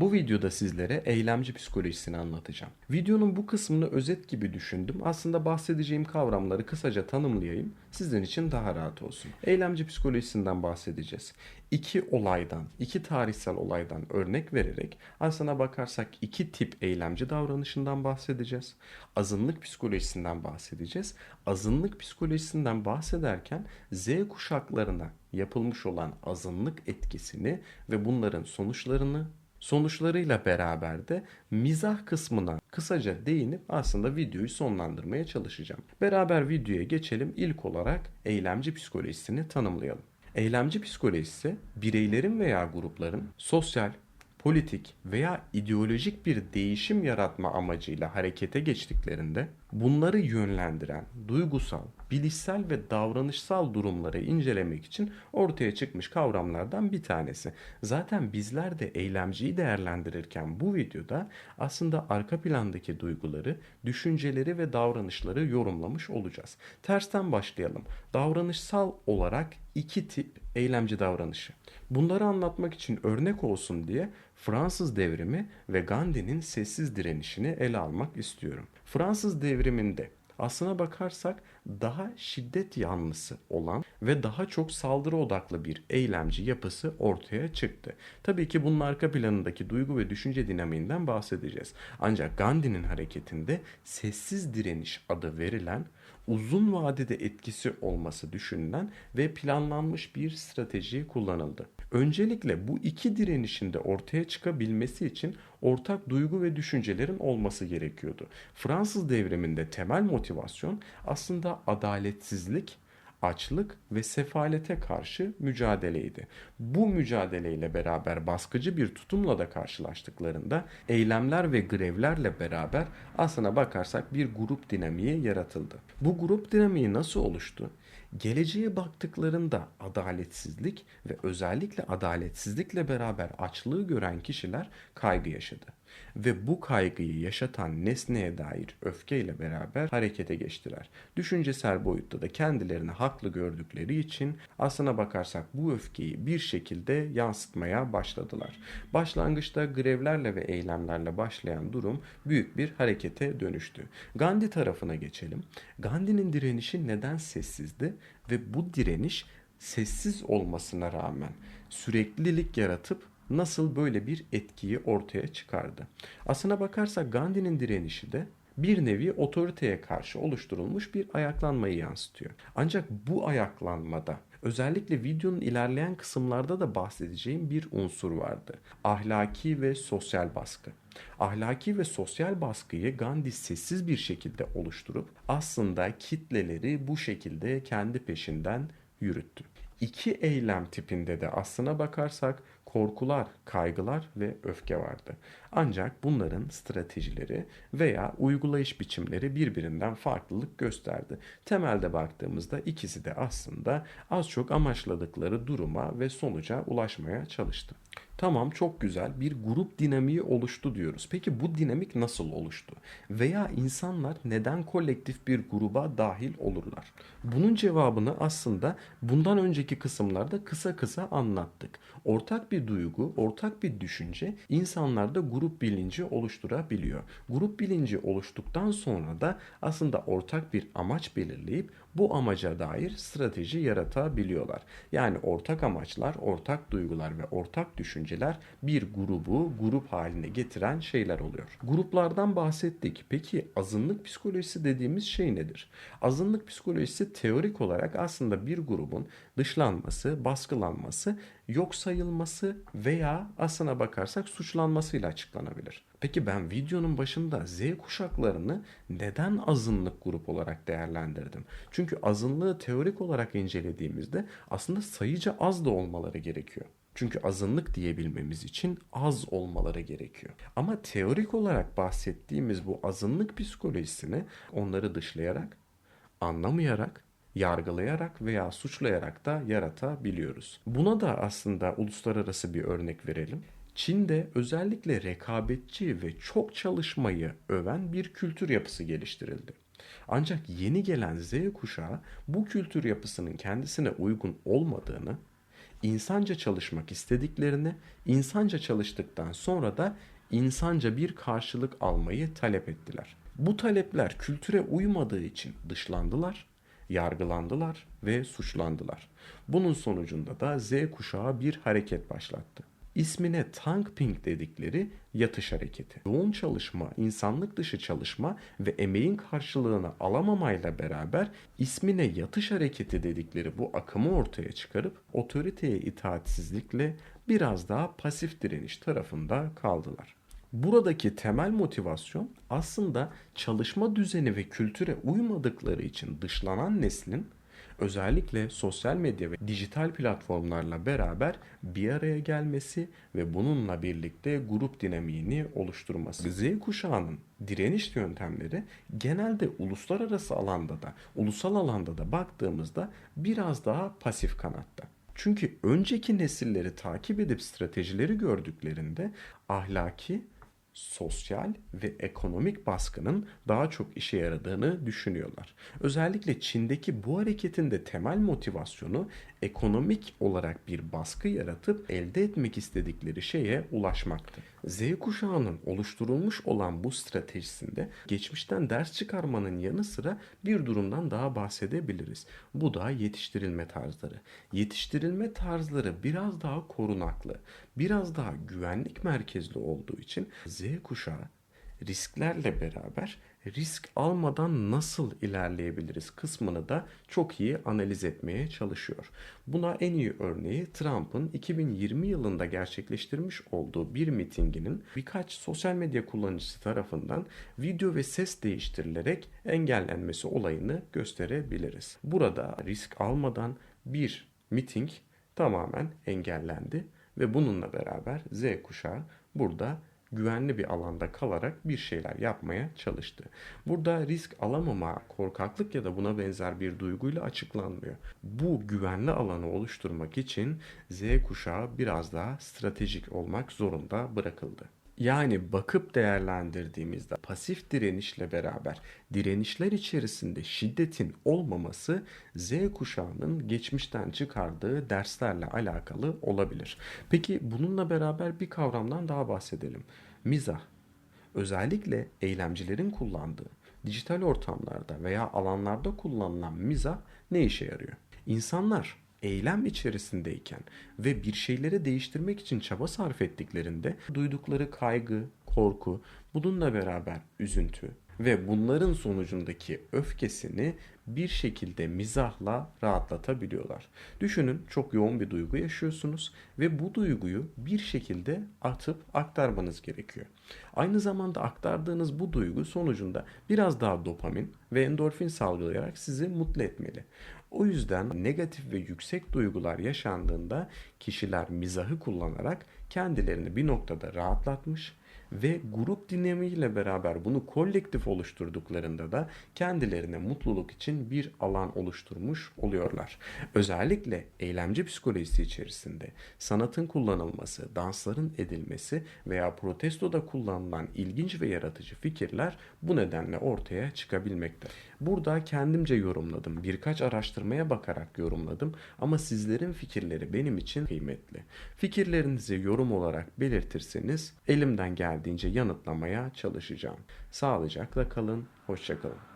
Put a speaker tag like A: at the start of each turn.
A: Bu videoda sizlere eylemci psikolojisini anlatacağım. Videonun bu kısmını özet gibi düşündüm. Aslında bahsedeceğim kavramları kısaca tanımlayayım. Sizin için daha rahat olsun. Eylemci psikolojisinden bahsedeceğiz. İki olaydan, iki tarihsel olaydan örnek vererek aslına bakarsak iki tip eylemci davranışından bahsedeceğiz. Azınlık psikolojisinden bahsedeceğiz. Azınlık psikolojisinden bahsederken Z kuşaklarına yapılmış olan azınlık etkisini ve bunların sonuçlarını sonuçlarıyla beraber de mizah kısmına kısaca değinip aslında videoyu sonlandırmaya çalışacağım. Beraber videoya geçelim. İlk olarak eylemci psikolojisini tanımlayalım. Eylemci psikolojisi bireylerin veya grupların sosyal, politik veya ideolojik bir değişim yaratma amacıyla harekete geçtiklerinde bunları yönlendiren duygusal, bilişsel ve davranışsal durumları incelemek için ortaya çıkmış kavramlardan bir tanesi. Zaten bizler de eylemciyi değerlendirirken bu videoda aslında arka plandaki duyguları, düşünceleri ve davranışları yorumlamış olacağız. Tersten başlayalım. Davranışsal olarak iki tip eylemci davranışı. Bunları anlatmak için örnek olsun diye Fransız devrimi ve Gandhi'nin sessiz direnişini ele almak istiyorum. Fransız devriminde aslına bakarsak daha şiddet yanlısı olan ve daha çok saldırı odaklı bir eylemci yapısı ortaya çıktı. Tabii ki bunun arka planındaki duygu ve düşünce dinamiğinden bahsedeceğiz. Ancak Gandhi'nin hareketinde sessiz direniş adı verilen uzun vadede etkisi olması düşünülen ve planlanmış bir strateji kullanıldı. Öncelikle bu iki direnişin de ortaya çıkabilmesi için ortak duygu ve düşüncelerin olması gerekiyordu. Fransız devriminde temel motivasyon aslında adaletsizlik, açlık ve sefalete karşı mücadeleydi. Bu mücadeleyle beraber baskıcı bir tutumla da karşılaştıklarında eylemler ve grevlerle beraber aslına bakarsak bir grup dinamiği yaratıldı. Bu grup dinamiği nasıl oluştu? Geleceğe baktıklarında adaletsizlik ve özellikle adaletsizlikle beraber açlığı gören kişiler kaygı yaşadı ve bu kaygıyı yaşatan nesneye dair öfkeyle beraber harekete geçtiler. Düşüncesel boyutta da kendilerini haklı gördükleri için aslına bakarsak bu öfkeyi bir şekilde yansıtmaya başladılar. Başlangıçta grevlerle ve eylemlerle başlayan durum büyük bir harekete dönüştü. Gandhi tarafına geçelim. Gandhi'nin direnişi neden sessizdi ve bu direniş sessiz olmasına rağmen süreklilik yaratıp nasıl böyle bir etkiyi ortaya çıkardı. Aslına bakarsak Gandhi'nin direnişi de bir nevi otoriteye karşı oluşturulmuş bir ayaklanmayı yansıtıyor. Ancak bu ayaklanmada özellikle videonun ilerleyen kısımlarda da bahsedeceğim bir unsur vardı. Ahlaki ve sosyal baskı. Ahlaki ve sosyal baskıyı Gandhi sessiz bir şekilde oluşturup aslında kitleleri bu şekilde kendi peşinden yürüttü. İki eylem tipinde de aslına bakarsak korkular, kaygılar ve öfke vardı. Ancak bunların stratejileri veya uygulayış biçimleri birbirinden farklılık gösterdi. Temelde baktığımızda ikisi de aslında az çok amaçladıkları duruma ve sonuca ulaşmaya çalıştı. Tamam çok güzel bir grup dinamiği oluştu diyoruz. Peki bu dinamik nasıl oluştu? Veya insanlar neden kolektif bir gruba dahil olurlar? Bunun cevabını aslında bundan önceki kısımlarda kısa kısa anlattık. Ortak bir duygu, ortak bir düşünce insanlarda grup bilinci oluşturabiliyor. Grup bilinci oluştuktan sonra da aslında ortak bir amaç belirleyip bu amaca dair strateji yaratabiliyorlar. Yani ortak amaçlar, ortak duygular ve ortak düşünceler bir grubu grup haline getiren şeyler oluyor. Gruplardan bahsettik. Peki azınlık psikolojisi dediğimiz şey nedir? Azınlık psikolojisi teorik olarak aslında bir grubun dışlanması, baskılanması, yok sayılması veya aslına bakarsak suçlanmasıyla açıklanabilir. Peki ben videonun başında Z kuşaklarını neden azınlık grup olarak değerlendirdim? Çünkü azınlığı teorik olarak incelediğimizde aslında sayıca az da olmaları gerekiyor. Çünkü azınlık diyebilmemiz için az olmaları gerekiyor. Ama teorik olarak bahsettiğimiz bu azınlık psikolojisini onları dışlayarak, anlamayarak yargılayarak veya suçlayarak da yaratabiliyoruz. Buna da aslında uluslararası bir örnek verelim. Çin'de özellikle rekabetçi ve çok çalışmayı öven bir kültür yapısı geliştirildi. Ancak yeni gelen Z kuşağı bu kültür yapısının kendisine uygun olmadığını, insanca çalışmak istediklerini, insanca çalıştıktan sonra da insanca bir karşılık almayı talep ettiler. Bu talepler kültüre uymadığı için dışlandılar, yargılandılar ve suçlandılar. Bunun sonucunda da Z kuşağı bir hareket başlattı. İsmine tank ping dedikleri yatış hareketi. Yoğun çalışma, insanlık dışı çalışma ve emeğin karşılığını alamamayla beraber ismine yatış hareketi dedikleri bu akımı ortaya çıkarıp otoriteye itaatsizlikle biraz daha pasif direniş tarafında kaldılar. Buradaki temel motivasyon aslında çalışma düzeni ve kültüre uymadıkları için dışlanan neslin özellikle sosyal medya ve dijital platformlarla beraber bir araya gelmesi ve bununla birlikte grup dinamiğini oluşturması. Z kuşağının direniş yöntemleri genelde uluslararası alanda da, ulusal alanda da baktığımızda biraz daha pasif kanatta. Çünkü önceki nesilleri takip edip stratejileri gördüklerinde ahlaki sosyal ve ekonomik baskının daha çok işe yaradığını düşünüyorlar. Özellikle Çin'deki bu hareketin de temel motivasyonu ekonomik olarak bir baskı yaratıp elde etmek istedikleri şeye ulaşmaktı. Z kuşağının oluşturulmuş olan bu stratejisinde geçmişten ders çıkarmanın yanı sıra bir durumdan daha bahsedebiliriz. Bu da yetiştirilme tarzları. Yetiştirilme tarzları biraz daha korunaklı, biraz daha güvenlik merkezli olduğu için Z kuşağı risklerle beraber risk almadan nasıl ilerleyebiliriz kısmını da çok iyi analiz etmeye çalışıyor. Buna en iyi örneği Trump'ın 2020 yılında gerçekleştirmiş olduğu bir mitinginin birkaç sosyal medya kullanıcısı tarafından video ve ses değiştirilerek engellenmesi olayını gösterebiliriz. Burada risk almadan bir miting tamamen engellendi ve bununla beraber Z kuşağı burada güvenli bir alanda kalarak bir şeyler yapmaya çalıştı. Burada risk alamama, korkaklık ya da buna benzer bir duyguyla açıklanmıyor. Bu güvenli alanı oluşturmak için Z kuşağı biraz daha stratejik olmak zorunda bırakıldı. Yani bakıp değerlendirdiğimizde pasif direnişle beraber direnişler içerisinde şiddetin olmaması Z kuşağının geçmişten çıkardığı derslerle alakalı olabilir. Peki bununla beraber bir kavramdan daha bahsedelim. Mizah. Özellikle eylemcilerin kullandığı dijital ortamlarda veya alanlarda kullanılan mizah ne işe yarıyor? İnsanlar eylem içerisindeyken ve bir şeyleri değiştirmek için çaba sarf ettiklerinde duydukları kaygı, korku, bununla beraber üzüntü ve bunların sonucundaki öfkesini bir şekilde mizahla rahatlatabiliyorlar. Düşünün çok yoğun bir duygu yaşıyorsunuz ve bu duyguyu bir şekilde atıp aktarmanız gerekiyor. Aynı zamanda aktardığınız bu duygu sonucunda biraz daha dopamin ve endorfin salgılayarak sizi mutlu etmeli. O yüzden negatif ve yüksek duygular yaşandığında kişiler mizahı kullanarak kendilerini bir noktada rahatlatmış ve grup dinamiğiyle beraber bunu kolektif oluşturduklarında da kendilerine mutluluk için bir alan oluşturmuş oluyorlar. Özellikle eylemci psikolojisi içerisinde sanatın kullanılması, dansların edilmesi veya protestoda kullanılan ilginç ve yaratıcı fikirler bu nedenle ortaya çıkabilmekte. Burada kendimce yorumladım. Birkaç araştırmaya bakarak yorumladım ama sizlerin fikirleri benim için kıymetli. Fikirlerinizi yorum olarak belirtirseniz elimden geldiğince yanıtlamaya çalışacağım. Sağlıcakla kalın, hoşçakalın.